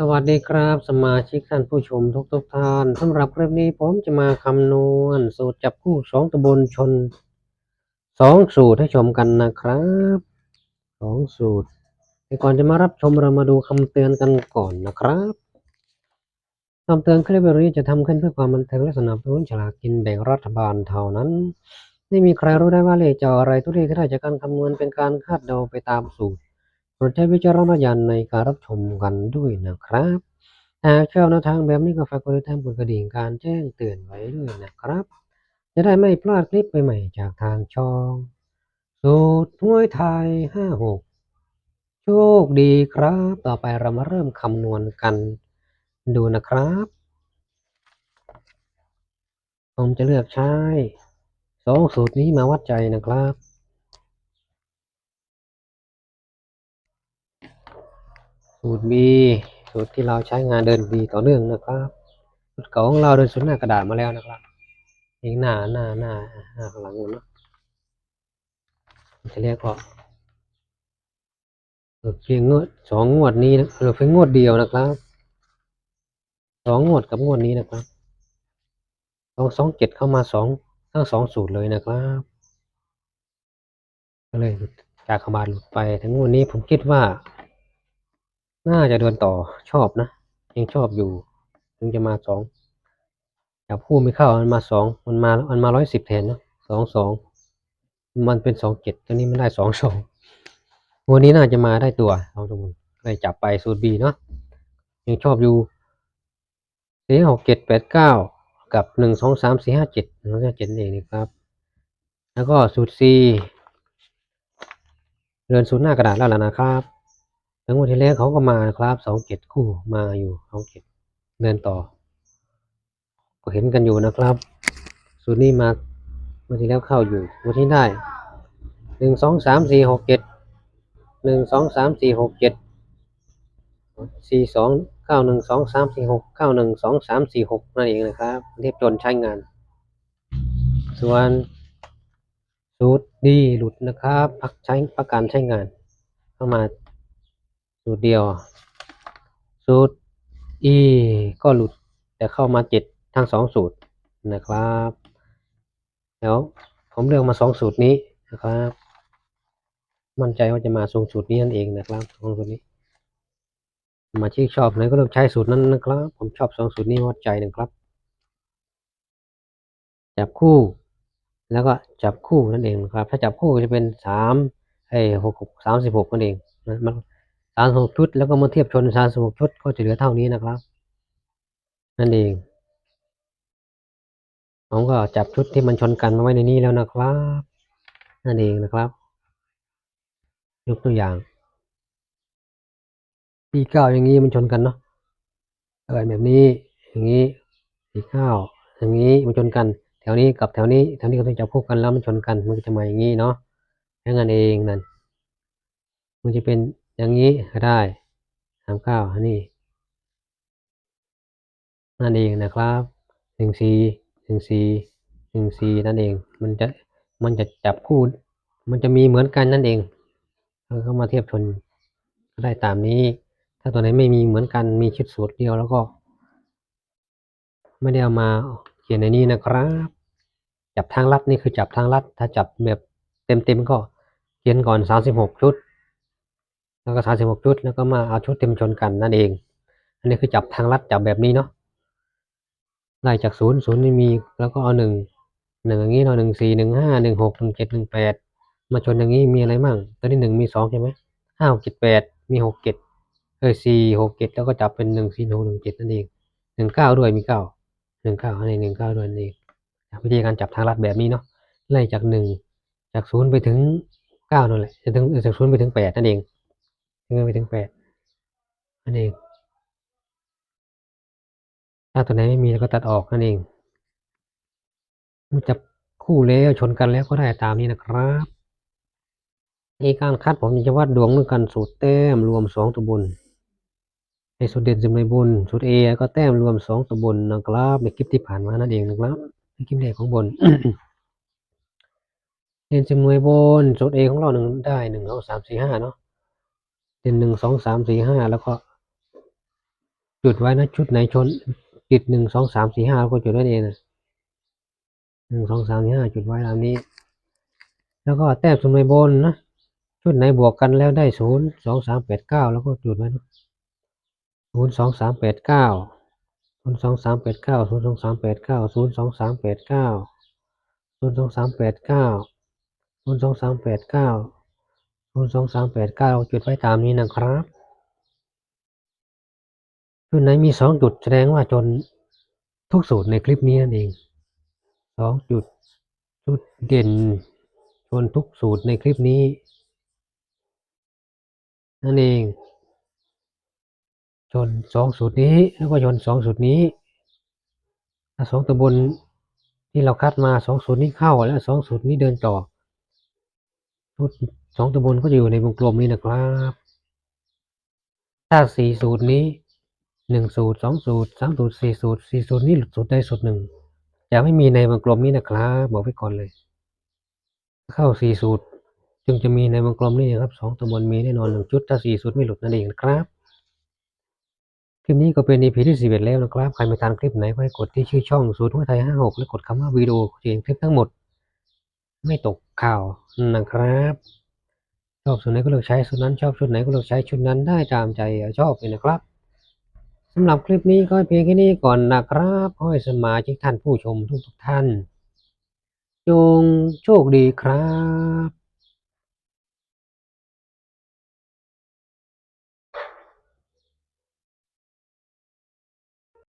สวัสดีครับ สมาชิกท่านผู้ชมทุกทุกท่านสำหรับคลิปนี้ผมจะมาคำนวณสูตรจับคู่สองตำบลชนสองสูตรให้ชมกันนะครับสองสูตรแต่ก่อนจะมารับชมเรามาดูคำเตือนกันก่อนนะครับคำเตือนคลิปนี้จะทำขึ้นเพื่อความบันเทิงและสนับสนุนฉลากกินแบ่งรัฐบาลเท่านั้น ไม่มีใครรู้ได้ว่าเลขจะอออะไรตัวเลขที่ได้จากการคำนวณเป็นการคาดเดาไปตามสูตร โปรดใช้วิจารณญาณในการรับชมกันด้วยนะครับหากชอบแนวทางแบบนี้ก็ฝากกดติดตามกดกระดิ่งการแจ้งเตือนไว้ด้วยนะครับ จะได้ไม่พลาดคลิปใหม่ๆจากทางช่อง สูตรหวยไทยห้าหกโชคดีครับ ต่อไปเรามาเริ่มคำนวณกันดูนะครับ ผมจะเลือกใช้สองสูตรนี้มาวัดใจนะครับ สูตร B สูตรที่เราใช้งานเดินดีต่อเนื่องนะครับสูตรเก่าของเราเดินสุดหน้ากระดาษมาแล้วนะครับอีกหน้าหน้าหน้าหน้าข้างหลังนู้นนะจะเรียกว่าเพียงงวดสองงวดนี้นะหรือเพียงงวดเดียวนะครับสองงวดกับงวดนี้นะครับสองสองเจ็ดเข้ามาสองทั้งสองสูตรเลยนะครับก็เลยจากขบาลหลุดไปทั้งงวดนี้ผมคิดว่า น่าจะเดินต่อชอบนะยังชอบอยู่ถึงจะมาสองจับคู่ไม่เข้ามันมาสองมันมามันมาร้อยสิบแทนนะสองสองมันเป็นสองเจ็ดตอนนี้มันได้สองสองวันนี้น่าจะมาได้ตัวสองตัวมันเลยจับไปสูตรบีเนาะยังชอบอยู่สี่หกเจ็ดแปดเก้ากับหนึ่งสองสามสี่ห้าเจ็ดหนึ่งห้าเจ็ดเองนะครับ แล้วก็สูตรซีเดินสูตรหน้ากระดาษแล้วล่ะนะครับ ทั้งวันที่แล้วเขาก็มาครับสองเจ็ดคู่มาอยู่สองเจ็ดเดินต่อ ก็เห็นกันอยู่นะครับสูตรนี้มาเมื่อที่แล้วเข้าอยู่วันที่ได้หนึ่งสองสามสี่หกเจ็ดหนึ่งสองสามสี่หกเจ็ดสี่สองเก้าหนึ่งสองสามสี่หกเก้าหนึ่งสองสามสี่หกนั่นเองนะครับเรียบจนใช้งาน ส่วนสูตรดีหลุดนะครับ พักใช้ประการใช้งานเข้ามา สูตรเดียว สูตร E ก็หลุดแต่เข้ามาเจ็ดทั้งสองสูตรนะครับ แล้วผมเลือกมาสองสูตรนี้นะครับ มั่นใจว่าจะมาทรงสูตรนี้นั่นเองนะครับสองสูตรนี้ มาชิกชอบไหนก็เลือกใช้สูตรนั้นนะครับ ผมชอบสองสูตรนี้วัดใจนะครับจับคู่ แล้วก็จับคู่นั่นเองนะครับ ถ้าจับคู่จะเป็นสามไอ้หกสามสิบหกนั่นเองนะมัน สามหกชุด แล้วก็มาเทียบชนสามสิบหกชุด ก็จะเหลือเท่านี้นะครับ นั่นเองผมก็จับชุดที่มันชนกันมาไว้ในนี้แล้วนะครับ นั่นเองนะครับยกตัวอย่างสี่เก้าอย่างนี้มันชนกันเนาะอะไรแบบนี้อย่างนี้สี่เก้าอย่างนี้มันชนกัน แถวนี้กับแถวนี้แถวนี้ก็ต้องจับคู่กันแล้วมันชนกันมันก็จะมาอย่างนี้เนาะแค่นั้นเองนั่นมันจะเป็น อย่างนี้ก็ได้สามเก้าอันนี้ นั่นเองนะครับหนึ่งสี่หนึ่งสี่หนึ่งสี่นั่นเอง มันจะมันจะจับคู่มันจะมีเหมือนกันนั่นเองเราก็มาเทียบชนก็ได้ตามนี้ ถ้าตัวไหนไม่มีเหมือนกันมีชุดสูตรเดียวแล้วก็ ไม่ได้เอามาเขียนในนี้นะครับ จับทางลัดนี่คือจับทางลัด ถ้าจับแบบเต็มๆก็เขียนก่อนสามสิบหกชุด แล้วก็สามสิบหกชุด แล้วก็มาเอาชุดเต็มชนกันนั่นเอง อันนี้คือจับทางลัดจับแบบนี้เนาะไล่จากศูนย์ศูนย์นี่มีแล้วก็เอาหนึ่งหนึ่งอย่างนี้เนาะหนึ่งสี่หนึ่งห้าหนึ่งหกหนึ่งเจ็ดหนึ่งแปดมาชนอย่างนี้มีอะไรมั่งตัวที่หนึ่งมีสองใช่ไหมห้าหกเจ็ดแปดมีหกเจ็ดเออสี่หกเจ็ดแล้วก็จับเป็นหนึ่งสี่หกหนึ่งเจ็ดนั่นเองหนึ่งเก้าด้วยมีเก้าหนึ่งเก้าอันนี้หนึ่งเก้าด้วยนั่นเองวิธีการจับทางลัดแบบนี้เนาะไล่จากหนึ่งจากศูนย์ไปถึงเก้านั่นแหละจะถึงจากศูนย์ไปถึงแปดนั่นเอง ถึงไปถึงแปดนั่นเอง ถ้าตัวไหนไม่มีเราก็ตัดออกนั่นเองมันจะคู่แล้วชนกันแล้วก็ได้ตามนี้นะครับในการคัดผมจะวัดดวงด้วยกันสูตรแต้มรวมสองตัวบนในสูตรเด่นสิบในบนสูตรเอก็แต้มรวมสองตัวบนนะครับในคลิปที่ผ่านมานั่นเองนะครับในคลิปแรกของบนเด่นสิบหน่วยบนสูตรเอของเราหนึ่งได้หนึ่งสองสามสี่ห้าเนาะ เด่นหนึ่งสองสามสี่ห้าแล้วก็ จุดไว้นะชุดไหนชนติดหนึ่งสองสามสี่ห้าก็จุดไว้เองนะหนึ่งสองสามสี่ห้าจุดไว้ตามนี้ แล้วก็แต้มสมในบนนะชุดไหนบวกกันแล้วได้ศูนย์สองสามแปดเก้าแล้วก็จุดไว้นะศูนย์สองสามแปดเก้าศูนย์สองสามแปดเก้าศูนย์สองสามแปดเก้าศูนย์สองสามแปดเก้าศูนย์สองสามแปดเก้าศูนย์สองสามแปดเก้า ศูนย์สองสามแปดเก้าจุดไว้ตามนี้นะครับชุดไหนมีสองจุดแสดงว่าจนทุกสูตรในคลิปนี้นั่นเองสองจุดจุดเด่นชนทุกสูตรในคลิปนี้ นั่นเองชนสองสูตรนี้แล้วก็ชนสองสูตรนี้สองตัวบนที่เราคัดมาสองสูตรนี้เข้าแล้วสองสูตรนี้เดินต่อสูตร สองตัวบนก็จะอยู่ในวงกลมนี้นะครับ ถ้าสี่สูตรนี้หนึ่งสูตรสองสูตรสามสูตรสี่สูตรสี่สูตรนี้หลุดสูตรใดสูตรหนึ่งจะไม่มีในวงกลมนี้นะครับ บอกไว้ก่อนเลย เข้าสี่สูตร จึงจะมีในวงกลมนี้นะครับสองตัวบนมีแน่นอนหนึ่งชุดถ้าสี่สูตรไม่หลุดนั่นเองนะครับคลิปนี้ก็เป็น EP ที่11แล้วนะครับใครไม่ทันคลิปไหนก็ให้กดที่ชื่อช่องสูตรหัวไทย56แล้วกดคำว่าวิดีโอจะเห็นคลิปทั้งหมด ไม่ตกข่าวนะครับ อบส่วนไหนก็เลือกใช้ส่วนนั้นชอบชุดไหนก็เลือกใช้ชุดนั้นได้ตามใจชอบเลยนะครับสำหรับคลิปนี้ก็เพียงแค่นี้ก่อนนะครับขอให้สมาชิกท่านผู้ชมทุกๆท่าน จงโชคดีครับ